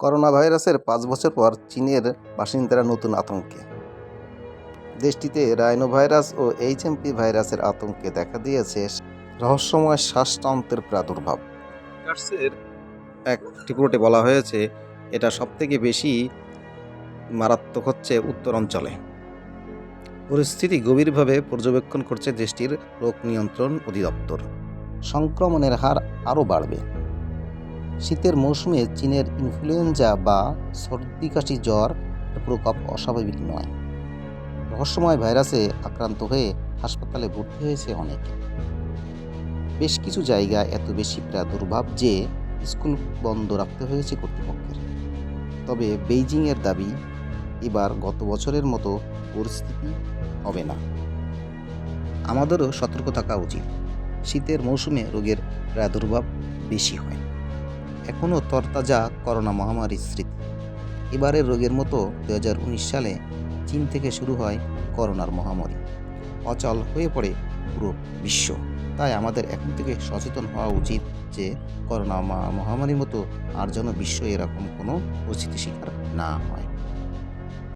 Corona ভাইরাসের পাঁচ বছর পর চীনের বাসিন্দারা নতুন আতঙ্কে। দেশটিতে রাইনো ভাইরাস ও এইচএমপি ভাইরাসের আতঙ্কে দেখা দিয়েছে রহস্যময় শ্বাসতন্ত্রের প্রাদুর্ভাব। এক রিপোর্টে বলা হয়েছে, এটা সবথেকে বেশি মারাত্মক হচ্ছে উত্তর অঞ্চলে। পরিস্থিতি গভীরভাবে পর্যবেক্ষণ করছে দেশটির রোগ নিয়ন্ত্রণ অধিদপ্তর। সংক্রমণের হার আরও বাড়বে। শীতের মৌসুমে চীনের ইনফ্লুয়েঞ্জা বা সর্দি কাশি জ্বর প্রকোপ অস্বাভাবিক নয়। রহস্যময় ভাইরাসে আক্রান্ত হয়ে হাসপাতালে ভর্তি হয়েছে অনেকে। বেশ কিছু জায়গা এত বেশি প্রাদুর্ভাব যে স্কুল বন্ধ রাখতে হয়েছে কর্তৃপক্ষের। তবে বেইজিংয়ের দাবি, এবার গত বছরের মতো পরিস্থিতি হবে না। আমাদেরও সতর্ক থাকা উচিত। শীতের মৌসুমে রোগের প্রাদুর্ভাব বেশি হয়। এখনও তরতাজা করোনা মহামারীর স্মৃতি। এবারের রোগের মতো দু হাজার উনিশ সালে চীন থেকে শুরু হয় করোনার মহামারী। অচল হয়ে পড়ে পুরো বিশ্ব। তাই আমাদের এখন থেকে সচেতন হওয়া উচিত যে করোনা মহামারীর মতো আর যেন বিশ্ব এরকম কোনো পরিস্থিতি শিকার না হয়।